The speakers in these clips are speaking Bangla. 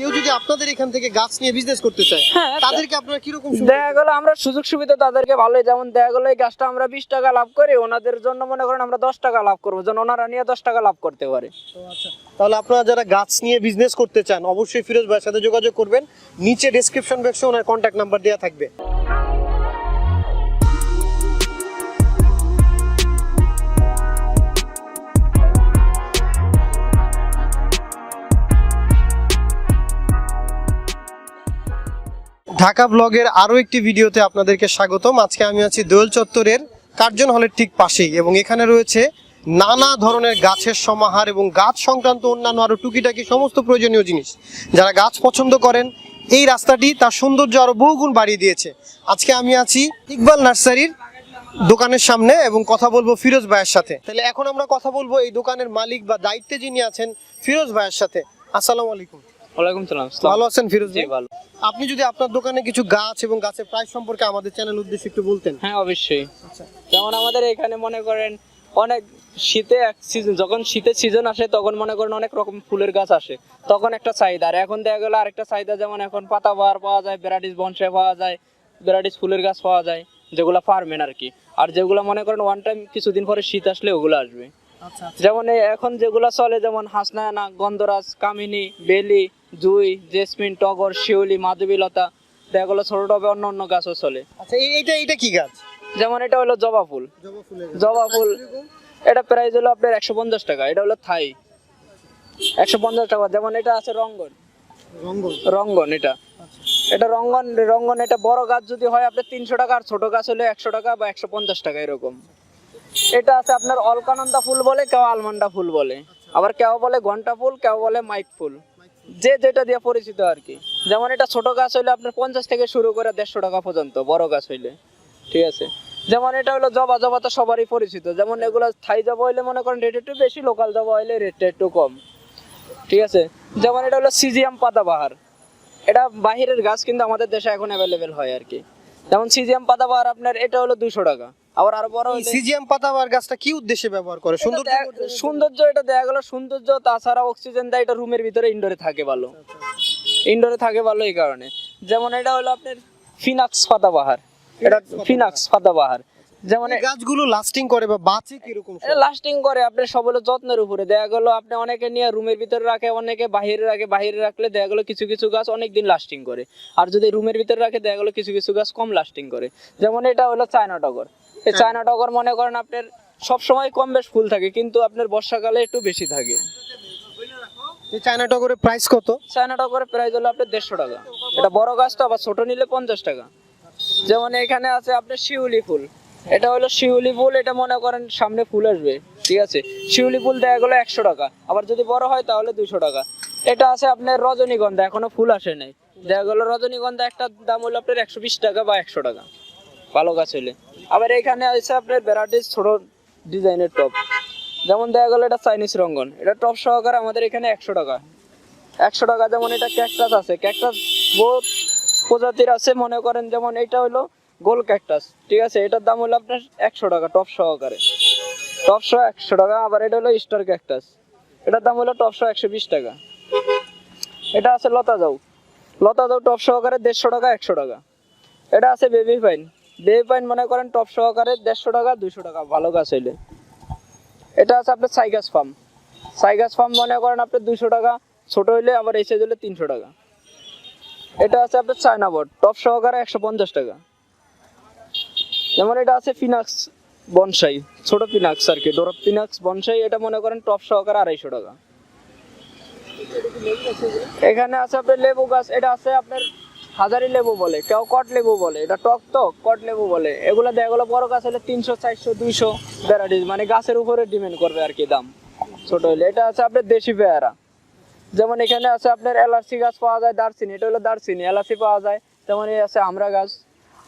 কেউ যদি আপনাদের এখান থেকে গাছ নিয়ে বিজনেস করতে চায় হ্যাঁ, তাদেরকে আপনারা কীরকম দেখা গেলো আমরা সুযোগ সুবিধা তাদেরকে ভালোই যেমন দেখা গেলো এই গাছটা আমরা বিশ টাকা লাভ করি ওনাদের জন্য মনে করেন আমরা দশ টাকা লাভ করব যেন ওনারা নিয়ে দশ টাকা লাভ করতে পারে। তাহলে আপনারা যারা গাছ নিয়ে বিজনেস করতে চান অবশ্যই ফিরোজ ভাইয়ের সাথে যোগাযোগ করবেন নিচে ডেসক্রিপশন বক্সে ওনার কন্ট্যাক্ট নাম্বার দেওয়া থাকবে। ঢাকা ব্লগের আরও একটি ভিডিওতে আপনাদেরকে স্বাগতম। আজকে আমি আছি দোয়েল চত্বরের কার্জন হলের ঠিক পাশেই এবং এখানে রয়েছে নানা ধরনের গাছের সমাহার এবং গাছ সংক্রান্ত অন্যান্য আরও টুকিটাকি সমস্ত প্রয়োজনীয় জিনিস। যারা গাছ পছন্দ করেন, এই রাস্তাটি তার সৌন্দর্য আরও বহুগুণ বাড়িয়ে দিয়েছে। আজকে আমি আছি ইকবাল নার্সারির দোকানের সামনে এবং কথা বলব ফিরোজ ভাইয়ের সাথে। তাহলে এখন আমরা কথা বলব এই দোকানের মালিক বা দায়িত্বে যিনি আছেন ফিরোজ ভাইয়ের সাথে। আসসালামু আলাইকুম। ওয়ালাইকুম সালাম ভালো আছেন ফিরোজ জি ভালো। আপনি যদি আপনার দোকানে কিছু গাছ এবং গাছের প্রাইস সম্পর্কে আমাদের চ্যানেল উদ্দেশ্যে একটু বলতেন। হ্যাঁ অবশ্যই। আচ্ছা। যেমন আমাদের এখানে মনে করেন অনেক শীতে এক সিজন যখন শীতের সিজন আসে তখন মনে করেন অনেক রকম ফুলের গাছ আসে। তখন একটা চাহিদা। আর এখন দেখা গেলো আরেকটা চাহিদা যেমন এখন পাতা পাতাবাহার পাওয়া যায় ভ্যারাইটিস বনসাই পাওয়া যায় ভ্যারাইটিস ফুলের গাছ পাওয়া যায় যেগুলো ফার্মেন আর কি আর যেগুলো মনে করেন ওয়ান টাইম কিছুদিন পরে শীত আসলে ওগুলো আসবে। আচ্ছা। যেমন এই এখন যেগুলো চলে যেমন হাসনায়না গন্ধরাজ কামিনী বেলি জুই জেসমিন টগর শিউলি মাধবীলতা দেখা গেলো ছোট টবে অন্য অন্য গাছও চলে। আচ্ছা এই- এইটা এইটা কি গাছ? যেমন এটা হলো জবা ফুল। জবা ফুলের জবা ফুল এটা প্রাইস হলো আপনার একশো পঞ্চাশ টাকা এটা হলো থাই। একশো পঞ্চাশ টাকা যেমন এটা আছে রঙ্গন। রঙ্গন? রঙ্গন এটা। এটা রঙ্গন রঙ্গন এটা বড় গাছ যদি হয় আপনার তিনশো টাকা আর ছোট গাছ হলে একশো টাকা বা একশো পঞ্চাশ টাকা এরকম। এটা আছে আপনার অলকানন্দা ফুল বলে কেউ আলমান্ডা ফুল বলে। আবার কেউ বলে ঘণ্টা ফুল কেউ বলে মাইক ফুল। যে যেটা দিয়ে পরিচিত আর কি। যেমন এটা ছোট গাছ হইলে আপনার পঞ্চাশ থেকে শুরু করে দেড়শো টাকা পর্যন্ত, বড় গাছ হইলে। ঠিক আছে? যেমন এটা হলো জবা জবা তো সবারই পরিচিত। যেমন এগুলো থাই জবা হইলে মনে করেন রেট একটু বেশি লোকাল জবা হইলে রেটটা একটু কম। ঠিক আছে? যেমন এটা হলো সিজিয়াম পাতাবাহার। এটা বাহিরের গাছ কিন্তু আমাদের দেশে এখন অ্যাভেলেবেল হয় আর কি। যেমন সিজিয়াম পাতাবাহার আপনার এটা হলো দুশো টাকা। আবার আরও বড় সিজিয়াম পাতাবার গাছটা কি উদ্দেশ্যে ব্যবহার করে? সুন্দর সৌন্দর্য এটা দেখা গেল সৌন্দর্য তাছাড়া অক্সিজেন দেয় এটা রুমের ভিতরে ইনডোরে থাকে ভালো। ইনডোরে থাকে ভালো এই কারণে। যেমন এটা হলো আপনার ফিনাক্স পাতাবাহার। এটা ফিনাক্স পাতাবাহার। যেমন গাছগুলো লাস্টিং করে বা বাঁচে কীরকম লাস্টিং করে আপনার সব হলো যত্নের উপরে। দেখা গেল আপনি অনেকে নিয়ে রুমের ভিতরে রাখে অনেকে বাইরে রাখে। বাহিরে রাখলে দেখা গেলো কিছু কিছু গাছ অনেক দিন লাস্টিং করে। আর যদি রুমের ভিতরে রাখে দেখা গেলো কিছু কিছু গাছ কম লাস্টিং করে। যেমন এটা হলো চায়না টগর। এই চায়না টগর মনে করেন আপনার সব সময় কম বেশ ফুল থাকে কিন্তু আপনার বর্ষাকালে একটু বেশি থাকে। এই চায়না টগরের প্রাইস কত? চায়না টগরের প্রাইস হলো আপনার দেড়শো টাকা। এটা বড় গাছ তো আবার ছোট নিলে পঞ্চাশ টাকা। যেমন এখানে আছে আপনার শিউলি ফুল। এটা হলো শিউলি ফুল এটা মনে করেন সামনে ফুল আসবে ঠিক আছে? শিউলি ফুল দেখা গেলো একশো টাকা আবার যদি বড় হয় তাহলে দুশো টাকা। এটা আছে আপনার রজনীগন্ধা এখনও ফুল আসে নাই। দেখা গেলো রজনীগন্ধা একটা দাম হলো আপনার একশো বিশ টাকা বা একশো টাকা। ভালো গাছ হলে আবার এখানে আছে আপনার ভ্যারাইটিস ছোট ডিজাইনের টপ। যেমন দেখা গেলো এটা চাইনিজ রঙ্গন। এটা টপ সহকারে আমাদের এখানে একশো টাকা। একশো টাকা যেমন এটা ক্যাকটাস আছে। ক্যাকটাস বহুত প্রজাতির আছে। মনে করেন যেমন এটা হলো গোল ক্যাকটাস ঠিক আছে? এটার দাম হলো আপনার একশো টাকা টপ সহকারে। টপ সহ একশো টাকা। আবার এটা হলো স্টার ক্যাকটাস এটার দাম হলো টপ সহ একশো বিশ টাকা। এটা আছে লতা যাও লতা যাও টপ সহকারে দেড়শো টাকা, একশো টাকা। এটা আছে বেবি পাইন বেবি পাইন মনে করেন টপ সহকারে দেড়শো টাকা দুশো টাকা, ভালো গাছ হইলে। এটা আছে আপনার সাইগাস ফার্ম সাইগাস ফার্ম মনে করেন আপনার দুশো টাকা, ছোট হইলে আবার এসে দিলে তিনশো টাকা। এটা আছে আপনার চায়না বোর্ড টপ সহকারে একশো পঞ্চাশ টাকা। যেমন এটা আছে ফিনাক্স বনসাই ছোট ফিনাক্স আর কি, ডোরপ ফিনাক্স বনসাই এটা মনে করেন টপ সহকারে আড়াইশো টাকা। এখানে আছে আপনার লেবু গাছ, এটা আছে আপনার হাজারি লেবু বলে কেউ কট লেবু বলে এটা টক তো কট লেবু বলে। এগুলো দেয় এগুলো বড় গাছ হলে তিনশো চারশো দুইশো ভ্যারাইটিস মানে গাছের উপরে ডিমেন্ড করবে আর কি দাম। ছোট হলে। এটা আছে আপনার দেশি পেয়ারা। যেমন এখানে আছে আপনার এলাচি গাছ পাওয়া যায় দারচিনি এটা হলো দারচিনি এলাচি পাওয়া যায়। তেমন এই আছে আমরা গাছ।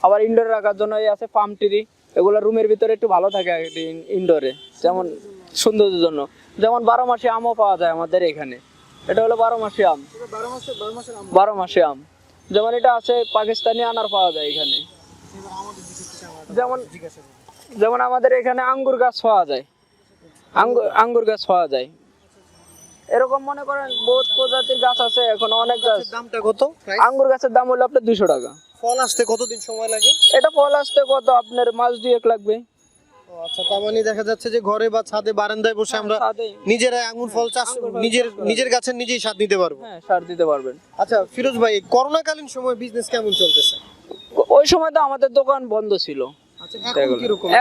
আবার ইনডোরে রাখার জন্য এই আছে পাম ট্রি এগুলো রুমের ভিতরে একটু ভালো থাকে আর কি ইনডোরে যেমন সৌন্দর্যের জন্য। যেমন বারো মাসে আমও পাওয়া যায় আমাদের এখানে। এটা হলো বারো মাসে আম। বারো মাসে আম। যেমন এটা আছে পাকিস্তানি আনার পাওয়া যায় এখানে। যেমন যেমন আমাদের এখানে আঙ্গুর গাছ পাওয়া যায়। আঙ্গুর আঙ্গুর গাছ পাওয়া যায়। এরকম মনে করেন বহুত প্রজাতির গাছ আছে এখন অনেক গাছ। দামটা কত আঙ্গুর গাছের দাম হলো আপনার দুশো টাকা। ফল আসতে কতদিন সময় লাগে? এটা ফল আসতে কত আপনার মাস দুয়েক লাগবে। আচ্ছা তার মানে দেখা যাচ্ছে যে ঘরে বা ছাদে বারান্দায় বসে আমরা ছাদে- নিজেরাই আঙ্গুর ফল চাষ নিজের নিজের গাছের নিজেই স্বাদ নিতে পারব। হ্যাঁ সার দিতে পারবেন। আচ্ছা ফিরোজ ভাই করোনা কালীন সময় বিজনেস কেমন চলতেছে? ওই সময় তো আমাদের দোকান বন্ধ ছিল।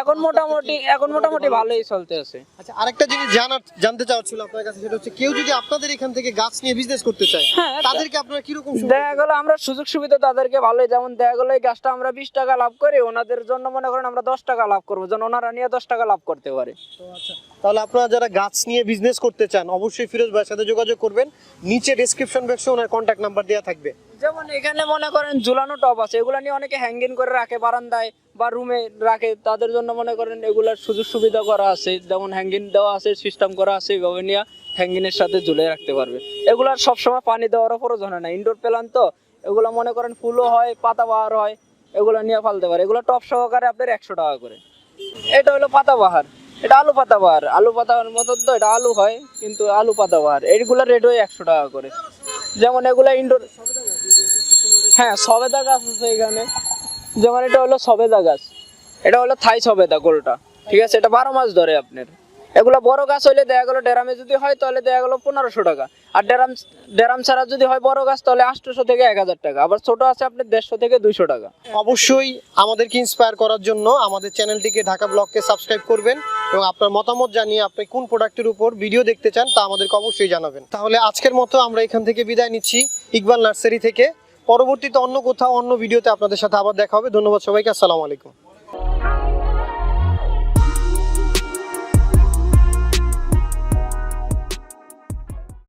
এখন মোটামুটি এখন মোটামুটি ভালোই চলতে আছে। আচ্ছা আরেকটা জিনিস জানার জানতে চাওয়ার ছিল আপনার কাছে সেটা হচ্ছে কেউ যদি আপনাদের এখান থেকে গাছ নিয়ে বিজনেস করতে চায় হ্যাঁ, তাদেরকে আপনারা কীরকম সুবিধা দেখা গেল আমরা সুযোগ সুবিধা তাদেরকে ভালোই যেমন দেখা গেলো এই গাছটা আমরা বিশ টাকা লাভ করি ওনাদের জন্য মনে করেন আমরা দশ টাকা লাভ করব যেন ওনারা নিয়ে দশ টাকা লাভ করতে পারে। আচ্ছা তাহলে আপনারা যারা গাছ নিয়ে বিজনেস করতে চান অবশ্যই ফিরোজ ভাইয়ের সাথে যোগাযোগ করবেন নিচে ডেসক্রিপশন বক্সে ওনার কন্ট্যাক্ট নাম্বার দেওয়া থাকবে। যেমন এখানে মনে করেন ঝুলানো টপ আছে, এগুলো নিয়ে অনেকে হ্যাঙ্গিং করে রাখে বারান্দায় বা রুমে রাখে, তাদের জন্য মনে করেন এগুলার সুযোগ সুবিধা করা আছে, যেমন হ্যাঙ্গিং দেওয়া আছে সিস্টেম করা আছে এইভাবে নিয়ে হ্যাঙ্গিং এর সাথে ঝুলে রাখতে পারবে। এগুলার সবসময় পানি দেওয়ারও প্রয়োজন হয় না ইনডোর প্ল্যান তো, এগুলো মনে করেন ফুলও হয়, পাতা বাহার হয়, এগুলো নিয়ে ফালতে পারে। এগুলো টপ সহকারে আপনার একশো টাকা করে। এটা হলো পাতা বাহার। এটা আলু পাতা বাহার। আলু পাতার মতো তো, এটা আলু হয়, কিন্তু আলু পাতা বাহার। এইগুলোর রেট হয় একশো টাকা করে। যেমন এগুলো ইনডোর হ্যাঁ সবেদা গাছ আছে এখানে। যেমন এটা হলো সবেদা গাছ। এটা হলো থাই সবেদা গোলটা ঠিক আছে, এটা বারো মাস ধরে আপনার। এগুলো বড় গাছ হইলে দেখা গেলো ডেরামে। যদি হয় তাহলে দেখা গেলো পনেরোশো টাকা। আর ডেরাম ডেরাম ছাড়া যদি হয় বড় গাছ, তাহলে আটশোশো থেকে এক হাজার টাকা। আবার ছোট আছে আপনার দেড়শো থেকে দুইশো টাকা। অবশ্যই আমাদেরকে ইন্সপায়ার করার জন্য আমাদের চ্যানেলটিকে ঢাকা ব্লগকে সাবস্ক্রাইব করবেন এবং আপনার মতামত জানিয়ে আপনি কোন প্রোডাক্টের উপর ভিডিও দেখতে চান তা আমাদেরকে অবশ্যই জানাবেন। তাহলে আজকের মতো আমরা এখান থেকে বিদায় নিচ্ছি, ইকবাল নার্সারি থেকে। পরবর্তীতে অন্য কোথাও অন্য ভিডিওতে আপনাদের সাথে আবার দেখা হবে। ধন্যবাদ সবাইকে আসসালামু আলাইকুম।